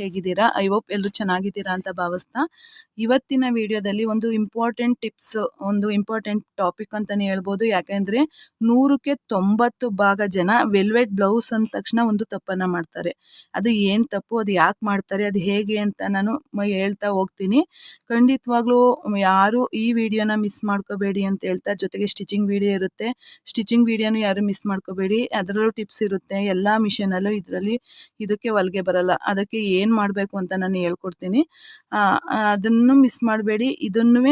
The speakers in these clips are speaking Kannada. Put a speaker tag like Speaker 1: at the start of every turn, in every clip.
Speaker 1: ಹೇಗಿದ್ದೀರಾ? ಐ ಹೋಪ್ ಎಲ್ಲರೂ ಚೆನ್ನಾಗಿದ್ದೀರಾ ಅಂತ ಭಾವಿಸ್ತಾ. ಇವತ್ತಿನ ವಿಡಿಯೋದಲ್ಲಿ ಒಂದು ಇಂಪಾರ್ಟೆಂಟ್ ಟಿಪ್ಸ್ ಒಂದು ಇಂಪಾರ್ಟೆಂಟ್ ಟಾಪಿಕ್ ಅಂತಲೇ ಹೇಳ್ಬೋದು. ಯಾಕೆಂದರೆ ನೂರಕ್ಕೆ ತೊಂಬತ್ತು ಭಾಗ ಜನ ವೆಲ್ವೆಟ್ ಬ್ಲೌಸ್ ಅಂದ ತಕ್ಷಣ ಒಂದು ತಪ್ಪನ್ನು ಮಾಡ್ತಾರೆ. ಅದು ಏನು ತಪ್ಪು? ಅದು ಯಾಕೆ ಮಾಡ್ತಾರೆ? ಅದು ಹೇಗೆ ಅಂತ ನಾನು ಹೇಳ್ತಾ ಹೋಗ್ತೀನಿ. ಖಂಡಿತವಾಗ್ಲೂ ಯಾರು ಈ ವಿಡಿಯೋನ ಮಿಸ್ ಮಾಡ್ಕೋಬೇಡಿ ಅಂತ ಹೇಳ್ತಾ ಜೊತೆಗೆ ಸ್ಟಿಚಿಂಗ್ ವಿಡಿಯೋ ಇರುತ್ತೆ. ಸ್ಟಿಚಿಂಗ್ ವಿಡಿಯೋನು ಯಾರು ಮಿಸ್ ಮಾಡ್ಕೋಬೇಡಿ. ಅದರಲ್ಲೂ ಟಿಪ್ಸ್ ಇರುತ್ತೆ. ಎಲ್ಲ ಮಿಷನಲ್ಲೂ ಇದರಲ್ಲಿ ಇದಕ್ಕೆ ಹೊಲಿಗೆ ಬರಲ್ಲ. ಅದಕ್ಕೆ ಏನು ಮಾಡಬೇಕು ಅಂತ ನಾನು ಹೇಳ್ಕೊಡ್ತೀನಿ. ಅದನ್ನು ಮಿಸ್ ಮಾಡಬೇಡಿ. ಇದನ್ನೂ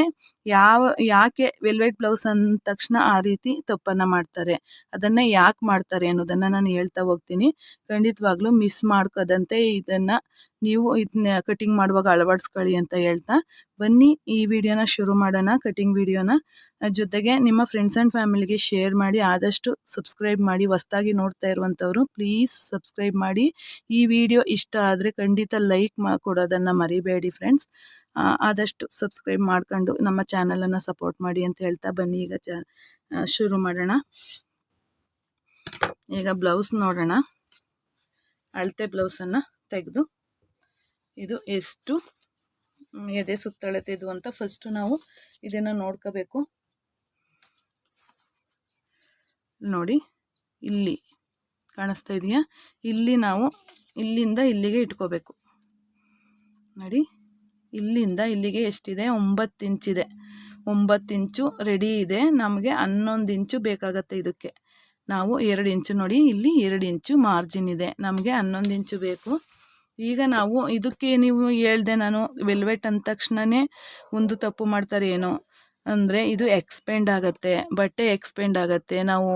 Speaker 1: ಯಾವ, ಯಾಕೆ ವೆಲ್ವೆಟ್ ಬ್ಲೌಸ್ ಅಂದ ತಕ್ಷಣ ಆ ರೀತಿ ತಪ್ಪನ್ನು ಮಾಡ್ತಾರೆ. ಅದನ್ನು ಯಾಕೆ ಮಾಡ್ತಾರೆ ಅನ್ನೋದನ್ನು ನಾನು ಹೇಳ್ತಾ ಹೋಗ್ತೀನಿ. ಖಂಡಿತವಾಗ್ಲೂ ಮಿಸ್ ಮಾಡ್ಕೋದಂತೆ ಇದನ್ನು ನೀವು ಇದನ್ನ ಕಟಿಂಗ್ ಮಾಡುವಾಗ ಅಳವಡಿಸ್ಕೊಳ್ಳಿ ಅಂತ ಹೇಳ್ತಾ. ಬನ್ನಿ ಈ ವಿಡಿಯೋನ ಶುರು ಮಾಡೋಣ, ಕಟಿಂಗ್ ವಿಡಿಯೋನ. ಜೊತೆಗೆ ನಿಮ್ಮ ಫ್ರೆಂಡ್ಸ್ ಆ್ಯಂಡ್ ಫ್ಯಾಮಿಲಿಗೆ ಶೇರ್ ಮಾಡಿ, ಆದಷ್ಟು ಸಬ್ಸ್ಕ್ರೈಬ್ ಮಾಡಿ, ಹೊಸ್ದಾಗಿ ನೋಡ್ತಾ ಇರುವಂಥವ್ರು ಪ್ಲೀಸ್ ಸಬ್ಸ್ಕ್ರೈಬ್ ಮಾಡಿ. ಈ ವಿಡಿಯೋ ಇಷ್ಟ ಆದರೆ ಖಂಡಿತ ಲೈಕ್ ಮಾ, ಕೊಡೋದನ್ನು ಮರಿಬೇಡಿ ಫ್ರೆಂಡ್ಸ್ ಆದಷ್ಟು ಸಬ್ಸ್ಕ್ರೈಬ್ ಮಾಡ್ಕೊಂಡು ನಮ್ಮ ಚಾನಲನ್ನು ಸಪೋರ್ಟ್ ಮಾಡಿ ಅಂತ ಹೇಳ್ತಾ ಬನ್ನಿ. ಈಗ ಚ ಶುರು ಮಾಡೋಣ. ಈಗ ಬ್ಲೌಸ್ ನೋಡೋಣ. ಅಳತೆ ಬ್ಲೌಸನ್ನು ತೆಗೆದು ಇದು ಎಷ್ಟು ಎದೆ ಸುತ್ತಳತೆ ಇದು ಅಂತ ಫಸ್ಟು ನಾವು ಇದನ್ನು ನೋಡ್ಕೋಬೇಕು. ನೋಡಿ, ಇಲ್ಲಿ ಕಾಣಿಸ್ತಾ ಇದೆಯಾ? ಇಲ್ಲಿ ನಾವು ಇಲ್ಲಿಂದ ಇಲ್ಲಿಗೆ ಇಟ್ಕೋಬೇಕು. ನೋಡಿ. ಇಲ್ಲಿಂದ ಇಲ್ಲಿಗೆ ಎಷ್ಟಿದೆ? ಒಂಬತ್ತು ಇಂಚಿದೆ ಒಂಬತ್ತು ಇಂಚು ರೆಡಿ ಇದೆ. ನಮಗೆ ಹನ್ನೊಂದು ಇಂಚು ಬೇಕಾಗತ್ತೆ ಇದಕ್ಕೆ. ನಾವು ಎರಡು ಇಂಚು ನೋಡಿ, ಇಲ್ಲಿ ಎರಡು ಇಂಚು ಮಾರ್ಜಿನ್ ಇದೆ. ನಮಗೆ ಹನ್ನೊಂದು ಇಂಚು ಬೇಕು. ಈಗ ನಾವು ಇದಕ್ಕೆ ನೀವು ಹೇಳ್ದೆ ನಾನು ವೆಲ್ವೆಟ್ ಅಂದ ತಕ್ಷಣವೇ ಒಂದು ತಪ್ಪು ಮಾಡ್ತಾರೆ ಏನೋ. ಅಂದರೆ ಇದು ಎಕ್ಸ್ಪೆಂಡ್ ಆಗುತ್ತೆ, ಬಟ್ಟೆ ಎಕ್ಸ್ಪೆಂಡ್ ಆಗುತ್ತೆ. ನಾವು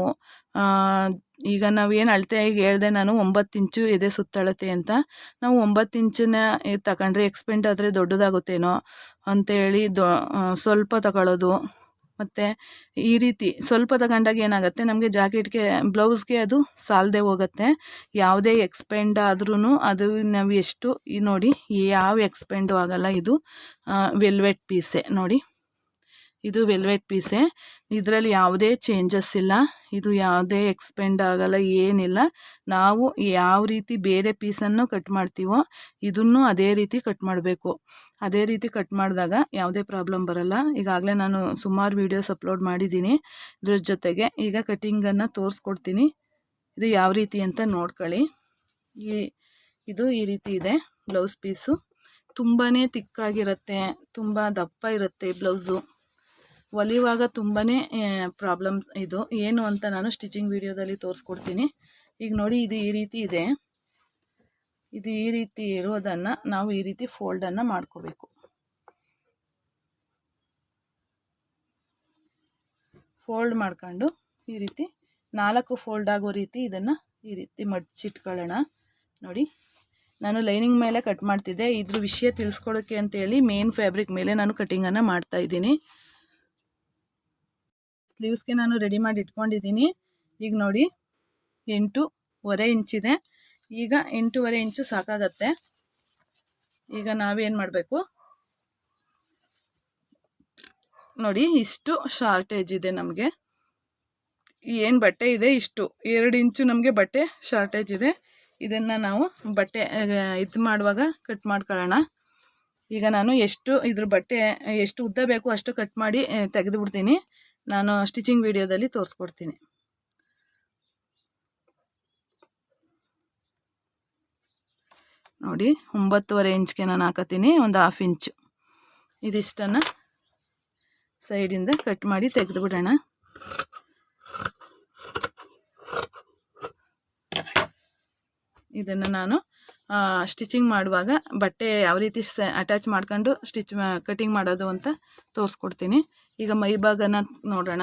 Speaker 1: ಈಗ ನಾವು ಏನು ಅಳತೆ ಈಗ ಹೇಳ್ದೆ ನಾನು ಒಂಬತ್ತು ಇಂಚು ಎದೆ ಸುತ್ತಳತೆ ಅಂತ. ನಾವು ಒಂಬತ್ತು ಇಂಚನ್ನ ತಗೊಂಡ್ರೆ ಎಕ್ಸ್ಪೆಂಡ್ ಆದರೆ ದೊಡ್ಡದಾಗುತ್ತೇನೋ ಅಂತೇಳಿ ದೊ ಸ್ವಲ್ಪ ತಗೊಳ್ಳೋದು ಮತ್ತು ಈ ರೀತಿ ಸ್ವಲ್ಪ ತಗೊಂಡಾಗ ಏನಾಗುತ್ತೆ, ನಮಗೆ ಜಾಕೆಟ್ಗೆ, ಬ್ಲೌಸ್ಗೆ ಅದು ಸಾಲದೆ ಹೋಗುತ್ತೆ. ಯಾವುದೇ ಎಕ್ಸ್ಪೆಂಡ್ ಆದ್ರೂ ಅದು ನಾವು ಎಷ್ಟು ನೋಡಿ, ಯಾವ ಎಕ್ಸ್ಪೆಂಡು ಆಗಲ್ಲ ಇದು ವೆಲ್ವೆಟ್ ಪೀಸೆ ನೋಡಿ. ಇದು ವೆಲ್ವೆಟ್ ಪೀಸೆ. ಇದರಲ್ಲಿ ಯಾವುದೇ ಚೇಂಜಸ್ ಇಲ್ಲ. ಇದು ಯಾವುದೇ ಎಕ್ಸ್ಪೆಂಡ್ ಆಗಲ್ಲ, ಏನಿಲ್ಲ. ನಾವು ಯಾವ ರೀತಿ ಬೇರೆ ಪೀಸನ್ನು ಕಟ್ ಮಾಡ್ತೀವೋ, ಇದನ್ನು ಅದೇ ರೀತಿ ಕಟ್ ಮಾಡಬೇಕು. ಅದೇ ರೀತಿ ಕಟ್ ಮಾಡಿದಾಗ ಯಾವುದೇ ಪ್ರಾಬ್ಲಮ್ ಬರಲ್ಲ. ಈಗಾಗಲೇ ನಾನು ಸುಮಾರು ವೀಡಿಯೋಸ್ ಅಪ್ಲೋಡ್ ಮಾಡಿದ್ದೀನಿ. ಇದ್ರ ಜೊತೆಗೆ ಈಗ ಕಟಿಂಗನ್ನು ತೋರಿಸ್ಕೊಡ್ತೀನಿ. ಇದು ಯಾವ ರೀತಿ ಅಂತ ನೋಡ್ಕೊಳ್ಳಿ. ಈ, ಇದು ಈ ರೀತಿ ಇದೆ ಬ್ಲೌಸ್ ಪೀಸು ತುಂಬಾ ತಿಕ್ಕಾಗಿರುತ್ತೆ ತುಂಬ ದಪ್ಪ ಇರುತ್ತೆ ಬ್ಲೌಸು ಹೊಲಿಯುವಾಗ ತುಂಬಾ ಪ್ರಾಬ್ಲಮ್ ಇದು. ಏನು ಅಂತ ನಾನು ಸ್ಟಿಚಿಂಗ್ ವಿಡಿಯೋದಲ್ಲಿ ತೋರಿಸ್ಕೊಡ್ತೀನಿ. ಈಗ ನೋಡಿ, ಇದು ಈ ರೀತಿ ಇದೆ. ಇದು ಈ ರೀತಿ ಇರೋದನ್ನು ನಾವು ಈ ರೀತಿ ಫೋಲ್ಡನ್ನು ಮಾಡ್ಕೋಬೇಕು. ಫೋಲ್ಡ್ ಮಾಡ್ಕೊಂಡು ಈ ರೀತಿ ನಾಲ್ಕು ಫೋಲ್ಡ್ ಆಗೋ ರೀತಿ ಇದನ್ನು ಈ ರೀತಿ ಮಡ್ಚಿಟ್ಕೊಳ್ಳೋಣ. ನೋಡಿ, ನಾನು ಲೈನಿಂಗ್ ಮೇಲೆ ಕಟ್ ಮಾಡ್ತಿದ್ದೆ. ಇದ್ರ ವಿಷಯ ತಿಳಿಸ್ಕೊಡೋಕ್ಕೆ ಅಂತೇಳಿ ಮೇನ್ ಫ್ಯಾಬ್ರಿಕ್ ಮೇಲೆ ನಾನು ಕಟಿಂಗನ್ನು ಮಾಡ್ತಾ ಇದ್ದೀನಿ. ಸ್ಲೀವ್ಸ್ಗೆ ನಾನು ರೆಡಿ ಮಾಡಿ ಇಟ್ಕೊಂಡಿದ್ದೀನಿ. ಈಗ ನೋಡಿ, ಎಂಟೂವರೆ ಇಂಚಿದೆ ಈಗ ಎಂಟೂವರೆ ಇಂಚು ಸಾಕಾಗತ್ತೆ. ಈಗ ನಾವೇನು ಮಾಡಬೇಕು? ನೋಡಿ, ಇಷ್ಟು ಶಾರ್ಟೇಜ್ ಇದೆ ನಮಗೆ. ಏನು ಬಟ್ಟೆ ಇದೆ? ಇಷ್ಟು. ಎರಡು ಇಂಚು ನಮಗೆ ಬಟ್ಟೆ ಶಾರ್ಟೇಜ್ ಇದೆ. ಇದನ್ನು ನಾವು ಬಟ್ಟೆ, ಇದು ಮಾಡುವಾಗ ಕಟ್ ಮಾಡ್ಕೊಳ್ಳೋಣ. ಈಗ ನಾನು ಎಷ್ಟು ಇದ್ರ ಬಟ್ಟೆ, ಎಷ್ಟು ಉದ್ದ ಬೇಕು ಅಷ್ಟು ಕಟ್ ಮಾಡಿ, ತೆಗೆದು ಬಿಡ್ತೀನಿ. ನಾನು ಸ್ಟಿಚಿಂಗ್ ವಿಡಿಯೋದಲ್ಲಿ ತೋರಿಸ್ಕೊಡ್ತೀನಿ. ನೋಡಿ, ಒಂಬತ್ತುವರೆ ಇಂಚ್ಗೆ ನಾನು ಹಾಕತ್ತೀನಿ ಒಂದು ಹಾಫ್ ಇಂಚು ಇದಿಷ್ಟನ್ನು ಸೈಡಿಂದ ಕಟ್ ಮಾಡಿ ತೆಗೆದು ಬಿಡೋಣ ಇದನ್ನು ನಾನು ಸ್ಟಿಚಿಂಗ್ ಮಾಡುವಾಗ ಬಟ್ಟೆ ಯಾವ ರೀತಿ ಸ ಅಟ್ಯಾಚ್ ಮಾಡ್ಕೊಂಡು ಸ್ಟಿಚ್ ಕಟಿಂಗ್ ಮಾಡೋದು ಅಂತ ತೋರಿಸ್ಕೊಡ್ತೀನಿ. ಈಗ ಮೈ ಭಾಗನ ನೋಡೋಣ.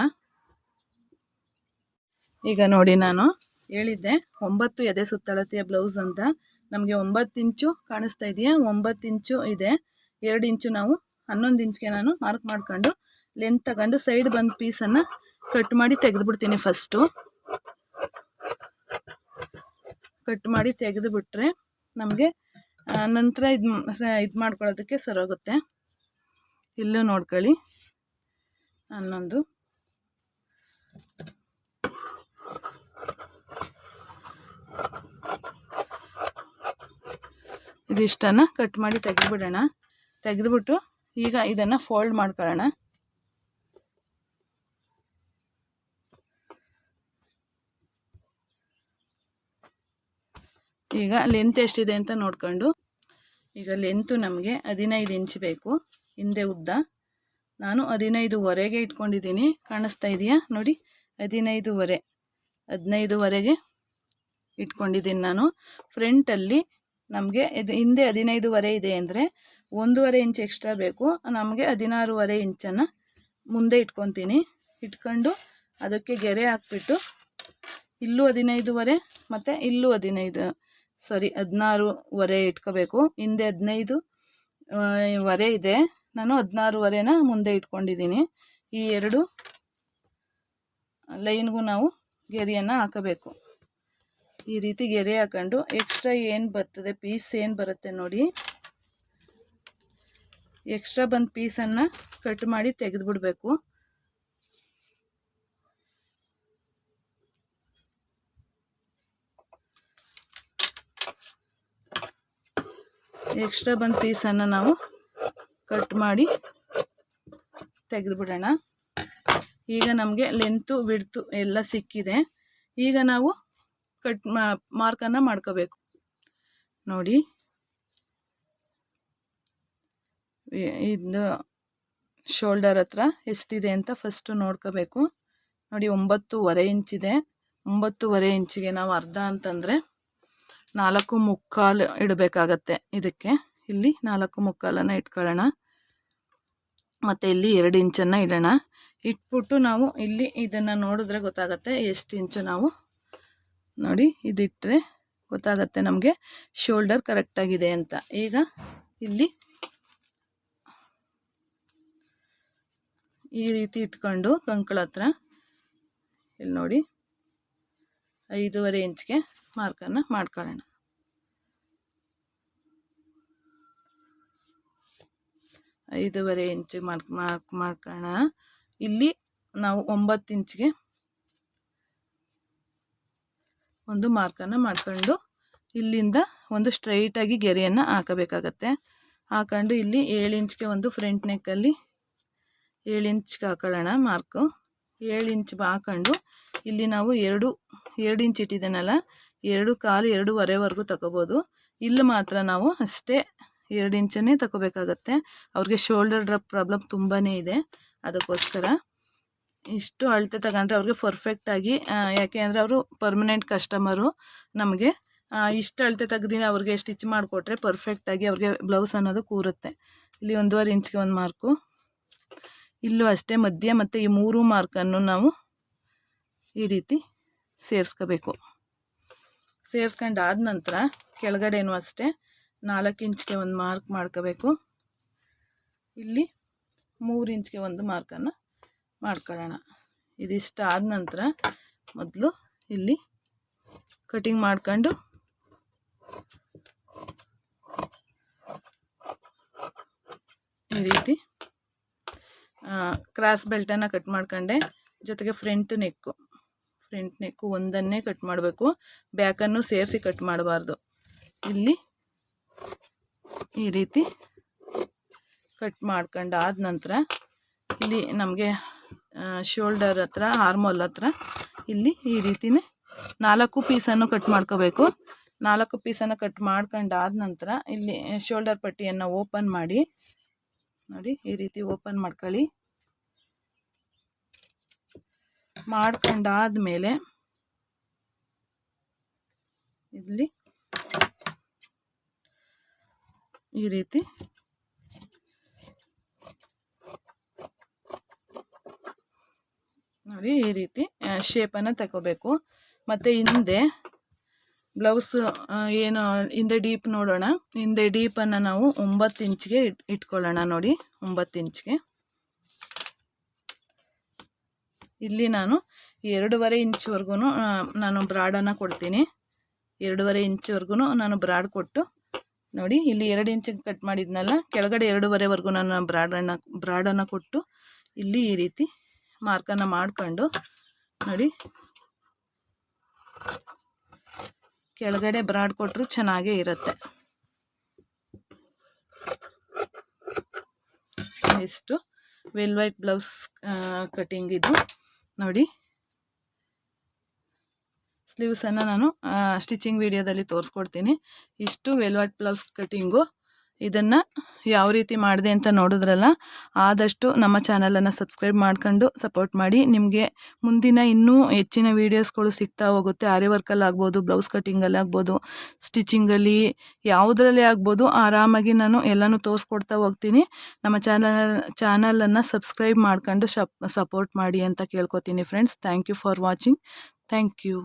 Speaker 1: ಈಗ ನೋಡಿ ನಾನು ಹೇಳಿದ್ದೆ, ಒಂಬತ್ತು ಎದೆ ಸುತ್ತಳತೆಯ ಬ್ಲೌಸ್ ಅಂತ. ನಮಗೆ ಒಂಬತ್ತು ಇಂಚು ಕಾಣಿಸ್ತಾ ಇದೆಯಾ? ಒಂಬತ್ತು ಇಂಚು ಇದೆ. ಎರಡು ಇಂಚು ನಾವು, ಹನ್ನೊಂದು ಇಂಚ್ಗೆ ನಾನು ಮಾರ್ಕ್ ಮಾಡ್ಕೊಂಡು ಲೆಂತ್ ತಗೊಂಡು ಸೈಡ್ ಬಂದು ಪೀಸನ್ನು ಕಟ್ ಮಾಡಿ ತೆಗೆದುಬಿಡ್ತೀನಿ ಫಸ್ಟು ಕಟ್ ಮಾಡಿ ತೆಗೆದುಬಿಟ್ರೆ ನಮಗೆ ನಂತರ ಇದು ಇದು ಮಾಡ್ಕೊಳ್ಳೋದಕ್ಕೆ ಸರೋಗುತ್ತೆ ಇಲ್ಲೂ ನೋಡ್ಕೊಳ್ಳಿ. ಹನ್ನೊಂದು. ಇದಿಷ್ಟನ್ನು ಕಟ್ ಮಾಡಿ ತೆಗೆದುಬಿಡೋಣ. ತೆಗೆದುಬಿಟ್ಟು ಈಗ ಇದನ್ನು ಫೋಲ್ಡ್ ಮಾಡ್ಕೊಳ್ಳೋಣ. ಈಗ ಲೆಂತ್ ಎಷ್ಟಿದೆ ಅಂತ ನೋಡ್ಕೊಂಡು. ಈಗ ಲೆಂತು ನಮಗೆ ಹದಿನೈದು ಇಂಚ್ ಬೇಕು. ಹಿಂದೆ ಉದ್ದ. ನಾನು ಹದಿನೈದುವರೆಗೆ ಇಟ್ಕೊಂಡಿದ್ದೀನಿ. ಕಾಣಿಸ್ತಾ ಇದೆಯಾ? ನೋಡಿ, ಹದಿನೈದುವರೆ, ಹದಿನೈದುವರೆಗೆ ಇಟ್ಕೊಂಡಿದ್ದೀನಿ ನಾನು. ಫ್ರಂಟಲ್ಲಿ ನಮಗೆ ಇದು ಹಿಂದೆ ಹದಿನೈದುವರೆ ಇದೆ ಅಂದರೆ ಒಂದೂವರೆ ಇಂಚ್ ಎಕ್ಸ್ಟ್ರಾ ಬೇಕು. ನಮಗೆ ಹದಿನಾರೂವರೆ ಇಂಚನ್ನು ಮುಂದೆ ಇಟ್ಕೊತೀನಿ. ಇಟ್ಕೊಂಡು ಅದಕ್ಕೆ ಗೆರೆ ಹಾಕ್ಬಿಟ್ಟು ಇಲ್ಲೂ ಹದಿನೈದುವರೆ ಮತ್ತು ಇಲ್ಲೂ ಹದಿನೈದು ಸಾರಿ ಹದಿನಾರೂವರೆ ಇಟ್ಕೋಬೇಕು. ಹಿಂದೆ ಹದಿನೈದು ವರೆ ಇದೆ. ನಾನು ಹದಿನಾರೂವರೆನ ಮುಂದೆ ಇಟ್ಕೊಂಡಿದ್ದೀನಿ. ಈ ಎರಡು ಲೈನ್ಗೂ ನಾವು ಗೆರೆಯನ್ನು ಹಾಕಬೇಕು. ಈ ರೀತಿ ಗೆರೆ ಹಾಕೊಂಡು ಎಕ್ಸ್ಟ್ರಾ ಏನು ಬರ್ತದೆ ಪೀಸ್ ಏನು ಬರುತ್ತೆ ನೋಡಿ. ಎಕ್ಸ್ಟ್ರಾ ಬಂದ ಪೀಸನ್ನು ಕಟ್ ಮಾಡಿ ತೆಗೆದುಬಿಡ್ಬೇಕು. ಎಕ್ಸ್ಟ್ರಾ ಬಂದ ಪೀಸನ್ನು ನಾವು ಕಟ್ ಮಾಡಿ ತೆಗೆದುಬಿಡೋಣ. ಈಗ ನಮಗೆ ಲೆಂತು ಬಿಡ್ತು ಎಲ್ಲ ಸಿಕ್ಕಿದೆ. ಈಗ ನಾವು ಕಟ್ ಮಾರ್ಕನ್ನು ಮಾಡ್ಕೋಬೇಕು. ನೋಡಿ. ಇದು ಶೋಲ್ಡರ್ ಹತ್ರ ಎಷ್ಟಿದೆ ಅಂತ ಫಸ್ಟು ನೋಡ್ಕೋಬೇಕು. ನೋಡಿ, ಒಂಬತ್ತೂವರೆ ಇಂಚಿದೆ ಒಂಬತ್ತೂವರೆ ಇಂಚಿಗೆ ನಾವು ಅರ್ಧ ಅಂತಂದರೆ ನಾಲ್ಕು ಮುಕ್ಕಾಲು ಇಡಬೇಕಾಗತ್ತೆ ಇದಕ್ಕೆ. ಇಲ್ಲಿ ನಾಲ್ಕು ಮುಕ್ಕಾಲನ್ನು ಇಟ್ಕೊಳ್ಳೋಣ. ಮತ್ತು ಇಲ್ಲಿ ಎರಡು ಇಂಚನ್ನು ಇಡೋಣ. ಇಟ್ಬಿಟ್ಟು ನಾವು ಇಲ್ಲಿ ಇದನ್ನು ನೋಡಿದ್ರೆ ಗೊತ್ತಾಗತ್ತೆ ಎಷ್ಟು ಇಂಚು ನಾವು. ನೋಡಿ ಇದಿಟ್ಟರೆ ಗೊತ್ತಾಗತ್ತೆ ನಮಗೆ ಶೋಲ್ಡರ್ ಕರೆಕ್ಟಾಗಿದೆ ಅಂತ. ಈಗ ಇಲ್ಲಿ ಈ ರೀತಿ ಇಟ್ಕೊಂಡು ಕಂಕಳ ಹತ್ರ ಇಲ್ಲಿ ನೋಡಿ, ಐದೂವರೆ ಇಂಚ್ಗೆ ಮಾರ್ಕನ್ನು ಮಾಡ್ಕೊಳ್ಳೋಣ. ಐದೂವರೆ ಇಂಚು ಮಾರ್ಕ್ ಮಾರ್ಕ್ ಮಾಡ್ಕೋಣ ಇಲ್ಲಿ ನಾವು ಒಂಬತ್ತು ಇಂಚಿಗೆ ಒಂದು ಮಾರ್ಕನ್ನು ಮಾಡ್ಕೊಂಡು ಇಲ್ಲಿಂದ ಒಂದು ಸ್ಟ್ರೈಟಾಗಿ ಗೆರೆಯನ್ನು ಹಾಕಬೇಕಾಗತ್ತೆ. ಹಾಕೊಂಡು ಇಲ್ಲಿ ಏಳು ಇಂಚ್ಗೆ ಒಂದು ಫ್ರಂಟ್ ನೆಕ್ಕಲ್ಲಿ ಏಳು ಇಂಚ್ಗೆ ಹಾಕೊಳ್ಳೋಣ ಮಾರ್ಕು. ಏಳು ಇಂಚ್ ಹಾಕೊಂಡು ಇಲ್ಲಿ ನಾವು ಎರಡು ಎರಡು ಇಂಚ್ ಇಟ್ಟಿದ್ದೇನಲ್ಲ, ಎರಡು ಕಾಲು ಎರಡೂವರೆವರೆಗೂ ತಗೋಬೋದು. ಇಲ್ಲಿ ಮಾತ್ರ ನಾವು ಅಷ್ಟೇ ಎರಡು ಇಂಚನ್ನೇ ತಗೋಬೇಕಾಗತ್ತೆ. ಅವ್ರಿಗೆ ಶೋಲ್ಡರ್ ಡ್ರಪ್ ಪ್ರಾಬ್ಲಮ್ ತುಂಬಾ ಇದೆ. ಅದಕ್ಕೋಸ್ಕರ ಇಷ್ಟು ಅಳತೆ ತಗೊಂಡ್ರೆ ಅವ್ರಿಗೆ ಪರ್ಫೆಕ್ಟಾಗಿ ಯಾಕೆ ಅಂದರೆ ಅವರು ಪರ್ಮನೆಂಟ್ ಕಸ್ಟಮರು ನಮಗೆ ಇಷ್ಟು ಅಳತೆ ತೆಗ್ದಿನ ಅವ್ರಿಗೆ ಸ್ಟಿಚ್ ಮಾಡಿಕೊಟ್ರೆ ಪರ್ಫೆಕ್ಟಾಗಿ ಅವ್ರಿಗೆ ಬ್ಲೌಸ್ ಅನ್ನೋದು ಕೂರುತ್ತೆ. ಇಲ್ಲಿ ಒಂದೂವರೆ ಇಂಚ್ಗೆ ಒಂದು ಮಾರ್ಕು ಇಲ್ಲೂ ಅಷ್ಟೇ ಮಧ್ಯ ಮತ್ತು ಈ ಮೂರು ಮಾರ್ಕನ್ನು ನಾವು ಈ ರೀತಿ ಸೇರಿಸ್ಕೋಬೇಕು. ಸೇರಿಸ್ಕೊಂಡಾದ ನಂತರ ಕೆಳಗಡೆನೂ ಅಷ್ಟೇ ನಾಲ್ಕು ಇಂಚ್ಗೆ ಒಂದು ಮಾರ್ಕ್ ಮಾಡ್ಕೋಬೇಕು. ಇಲ್ಲಿ ಮೂರು ಇಂಚ್ಗೆ ಒಂದು ಮಾರ್ಕನ್ನು ಮಾಡ್ಕೊಳ್ಳೋಣ. ಇದಿಷ್ಟ ಆದ ನಂತರ ಮೊದಲು ಇಲ್ಲಿ ಕಟಿಂಗ್ ಮಾಡ್ಕೊಂಡು ಈ ರೀತಿ ಕ್ರಾಸ್ ಬೆಲ್ಟನ್ನು ಕಟ್ ಮಾಡ್ಕೊಂಡೆ. ಜೊತೆಗೆ ಫ್ರಂಟ್ ನೆಕ್ಕು. ಫ್ರಂಟ್ ನೆಕ್ಕು ಒಂದನ್ನೇ ಕಟ್ ಮಾಡಬೇಕು. ಬ್ಯಾಕನ್ನು ಸೇರಿಸಿ ಕಟ್ ಮಾಡಬಾರ್ದು. ಇಲ್ಲಿ ಈ ರೀತಿ ಕಟ್ ಮಾಡ್ಕೊಂಡು ಆದ ನಂತರ ಇಲ್ಲಿ ನಮಗೆ ಶೋಲ್ಡರ್ ಹತ್ರ ಹಾರ್ಮೋಲ್ ಹತ್ರ ಇಲ್ಲಿ ಈ ರೀತಿನೇ ನಾಲ್ಕು ಪೀಸನ್ನು ಕಟ್ ಮಾಡ್ಕೋಬೇಕು. ನಾಲ್ಕು ಪೀಸನ್ನು ಕಟ್ ಮಾಡ್ಕೊಂಡು ಆದ ನಂತರ ಇಲ್ಲಿ ಶೋಲ್ಡರ್ ಪಟ್ಟಿಯನ್ನು ಓಪನ್ ಮಾಡಿ, ನೋಡಿ ಈ ರೀತಿ ಓಪನ್ ಮಾಡ್ಕೊಳ್ಳಿ. ಮಾಡ್ಕೊಂಡಾದ್ಮೇಲೆ ಇಲ್ಲಿ ಈ ರೀತಿ. ನೋಡಿ ಈ ರೀತಿ ಶೇಪನ್ನು ತಗೋಬೇಕು. ಮತ್ತು ಹಿಂದೆ ಬ್ಲೌಸ್ ಏನು, ಹಿಂದೆ ಡೀಪ್ ನೋಡೋಣ. ಹಿಂದೆ ಡೀಪನ್ನು ನಾವು ಒಂಬತ್ತು ಇಂಚ್ಗೆ ಇಟ್, ಇಟ್ಕೊಳ್ಳೋಣ ನೋಡಿ, ಒಂಬತ್ತು ಇಂಚ್ಗೆ. ಇಲ್ಲಿ ನಾನು ಎರಡೂವರೆ ಇಂಚ್ವರೆಗೂ ನಾನು ಬ್ರಾಡನ್ನು ಕೊಡ್ತೀನಿ. ಎರಡೂವರೆ ಇಂಚ್ವರೆಗೂ ನಾನು ಬ್ರಾಡ್ ಕೊಟ್ಟು ನೋಡಿ, ಇಲ್ಲಿ ಎರಡು ಇಂಚಿಗೆ ಕಟ್ ಮಾಡಿದ್ನಲ್ಲ, ಕೆಳಗಡೆ ಎರಡೂವರೆವರೆಗೂ ನಾನು ಬ್ರಾಡನ್ನು ಬ್ರಾಡನ್ನು ಕೊಟ್ಟು ಇಲ್ಲಿ ಈ ರೀತಿ ಮಾರ್ಕನ್ನು ಮಾಡಿಕೊಂಡು, ನೋಡಿ. ಕೆಳಗಡೆ ಬ್ರಾಡ್ ಕೊಟ್ಟರು ಚೆನ್ನಾಗೇ ಇರುತ್ತೆ. ಇಷ್ಟು ವೆಲ್ ವೈಟ್ ಬ್ಲೌಸ್ ಕಟಿಂಗ್ ಇದು. ನೋಡಿ. ಸ್ಲೀವ್ಸನ್ನು ನಾನು ಸ್ಟಿಚಿಂಗ್ ವಿಡಿಯೋದಲ್ಲಿ ತೋರಿಸ್ಕೊಡ್ತೀನಿ. ಇಷ್ಟು ವೆಲ್ವಾಟ್ ಬ್ಲೌಸ್ ಕಟಿಂಗು ಇದನ್ನು ಯಾವ ರೀತಿ ಮಾಡಿದೆ ಅಂತ ನೋಡಿದ್ರಲ್ಲ, ಆದಷ್ಟು ನಮ್ಮ ಚಾನಲನ್ನು ಸಬ್ಸ್ಕ್ರೈಬ್ ಮಾಡ್ಕೊಂಡು ಸಪೋರ್ಟ್ ಮಾಡಿ. ನಿಮಗೆ ಮುಂದಿನ ಇನ್ನೂ ಹೆಚ್ಚಿನ ವೀಡಿಯೋಸ್ಗಳು ಸಿಗ್ತಾ ಹೋಗುತ್ತೆ. ಆರಿ ವರ್ಕಲ್ಲಿ ಆಗ್ಬೋದು ಬ್ಲೌಸ್ ಕಟ್ಟಿಂಗಲ್ಲಿ ಆಗ್ಬೋದು ಸ್ಟಿಚಿಂಗಲ್ಲಿ ಯಾವುದರಲ್ಲಿ ಆಗ್ಬೋದು, ಆರಾಮಾಗಿ ನಾನು ಎಲ್ಲನೂ ತೋರಿಸ್ಕೊಡ್ತಾ ಹೋಗ್ತೀನಿ. ನಮ್ಮ ಚಾನಲ್ ಚಾನಲನ್ನು ಸಬ್ಸ್ಕ್ರೈಬ್ ಮಾಡ್ಕೊಂಡು ಸಪೋರ್ಟ್ ಮಾಡಿ ಅಂತ ಕೇಳ್ಕೊತೀನಿ friends thank you for watching thank you